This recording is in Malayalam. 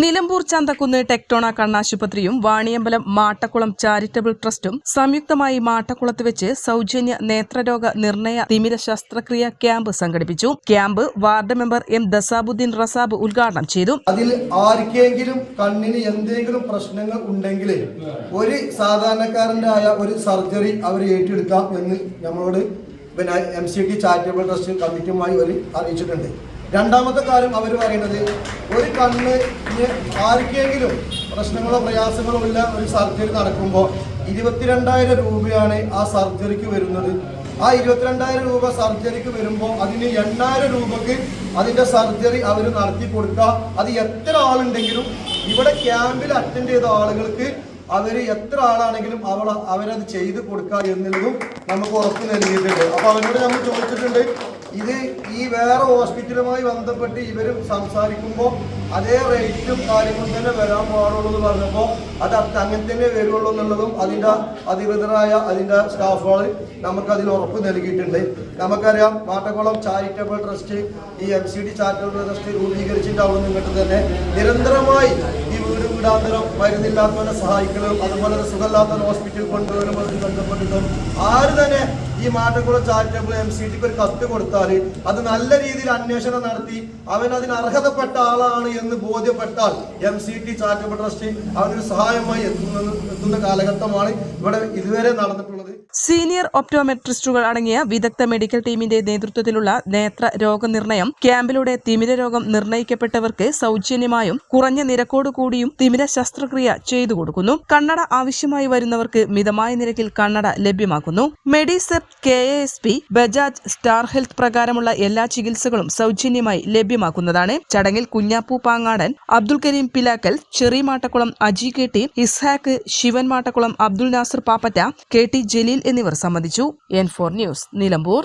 Nilambur Chanthakkunnu Tectona കണ്ണാശുപത്രിയും Vaniyambalam Mattakkulam charitable ട്രസ്റ്റും സംയുക്തമായി മാട്ടക്കുളത്ത് വെച്ച് സൗജന്യ നേത്രരോഗ നിർണയ തിമിര ശസ്ത്രക്രിയ ക്യാമ്പ് സംഘടിപ്പിച്ചു. Camp ward member M Dasabuddin Rasab ഉദ്ഘാടനം ചെയ്തു. അതിൽ ആർക്കെങ്കിലും കണ്ണിന് എന്തെങ്കിലും പ്രശ്നങ്ങൾ ഉണ്ടെങ്കിൽ ഒരു സാധാരണക്കാരന്റെ ആയ ഒരു സർജറി അവർ ഏറ്റെടുക്കാം എന്ന് നമ്മളോട് പിന്നെ M C T charitable trust കമ്മിറ്റിയുമായി ഒരു അറിയിച്ചിട്ടുണ്ട്. രണ്ടാമത്തെ കാര്യം അവർ പറയുന്നത് ഒരു കണ്ണ് ആർക്കെങ്കിലും പ്രശ്നങ്ങളോ പ്രയാസങ്ങളോ ഇല്ല ഒരു സർജറി നടക്കുമ്പോൾ ഇരുപത്തിരണ്ടായിരം രൂപയാണ് ആ സർജറിക്ക് വരുന്നത്. ആ ഇരുപത്തിരണ്ടായിരം രൂപ സർജറിക്ക് വരുമ്പോൾ അതിന് എണ്ണായിരം രൂപക്ക് അതിന്റെ സർജറി അവർ നടത്തി കൊടുക്കുക അത് എത്ര ആളുണ്ടെങ്കിലും ഇവിടെ ക്യാമ്പിൽ അറ്റൻഡ് ചെയ്ത ആളുകൾക്ക് അവർ എത്ര ആളാണെങ്കിലും അവൾ അവരത് ചെയ്ത് കൊടുക്കുക എന്നുള്ളതും നമുക്ക് ഉറപ്പ് നൽകിയിട്ടുണ്ട്. അപ്പോൾ അവരോട് നമ്മൾ ചോദിച്ചിട്ടുണ്ട് ഇത് ഈ വേറെ ഹോസ്പിറ്റലുമായി ബന്ധപ്പെട്ട് ഇവരും സംസാരിക്കുമ്പോൾ അതേ റേറ്റും കാര്യങ്ങളും തന്നെ വരാൻ പാടുള്ളൂ എന്ന് പറഞ്ഞപ്പോൾ അത് അങ്ങനെ തന്നെ വരുള്ളൂ എന്നുള്ളതും അതിന്റെ അധികൃതരായ അതിന്റെ സ്റ്റാഫുകൾ നമുക്ക് അതിൽ ഉറപ്പ് നൽകിയിട്ടുണ്ട്. നമുക്കറിയാം മാട്ടക്കുളം ചാരിറ്റബിൾ ട്രസ്റ്റ് ഈ M C D charitable trust രൂപീകരിച്ചിട്ട് അവിടെ നിന്നിട്ട് തന്നെ. നിരന്തരമായി ഈ വീട് വീടാന്തരം മരുന്നില്ലാത്തവരെ സഹായിക്കലും അതുപോലെ സുഖമില്ലാത്തവരെ ഹോസ്പിറ്റലിൽ കൊണ്ടുവരുമ്പോൾ ബന്ധപ്പെട്ടിട്ടും ആര് തന്നെ ഈ മാട്ടക്കുളം ചാരിറ്റബിൾ എം സി ടിക്ക് ഒരു കത്ത് കൊടുത്താൽ അത് നല്ല രീതിയിൽ അന്വേഷണം നടത്തി അവൻ അതിന് അർഹതപ്പെട്ട ആളാണ് എന്ന് ബോധ്യപ്പെട്ടാൽ M C T charitable trust അവനൊരു സഹായമായി എത്തുന്ന എത്തുന്ന കാലഘട്ടമാണ് ഇവിടെ ഇതുവരെ നടന്നിട്ടുള്ളത്. സീനിയർ ഒപ്റ്റോമെട്രിസ്റ്റുകൾ അടങ്ങിയ വിദഗ്ധ മെഡിക്കൽ ടീമിന്റെ നേതൃത്വത്തിലുള്ള നേത്ര രോഗനിർണയം ക്യാമ്പിലൂടെ തിമിര രോഗം നിർണയിക്കപ്പെട്ടവർക്ക് സൗജന്യമായും കുറഞ്ഞ നിരക്കോട് കൂടിയും തിമിര ശസ്ത്രക്രിയ ചെയ്തു കൊടുക്കുന്നു. കണ്ണട ആവശ്യമായി വരുന്നവർക്ക് മിതമായ നിരക്കിൽ കണ്ണട ലഭ്യമാക്കുന്നു. Medisep K A S P Bajaj star health പ്രകാരമുള്ള എല്ലാ ചികിത്സകളും സൗജന്യമായി ലഭ്യമാക്കുന്നതാണ്. ചടങ്ങിൽ Kunhappu Pangadan Abdul Kareem Pilakkal Cheri Mattakkulam Aji K T Ishaq Shivan Mattakkulam Abdul Nasar Pappatta K T Jaleel എന്നിവർ സംബന്ധിച്ചു. N four news Nilambur.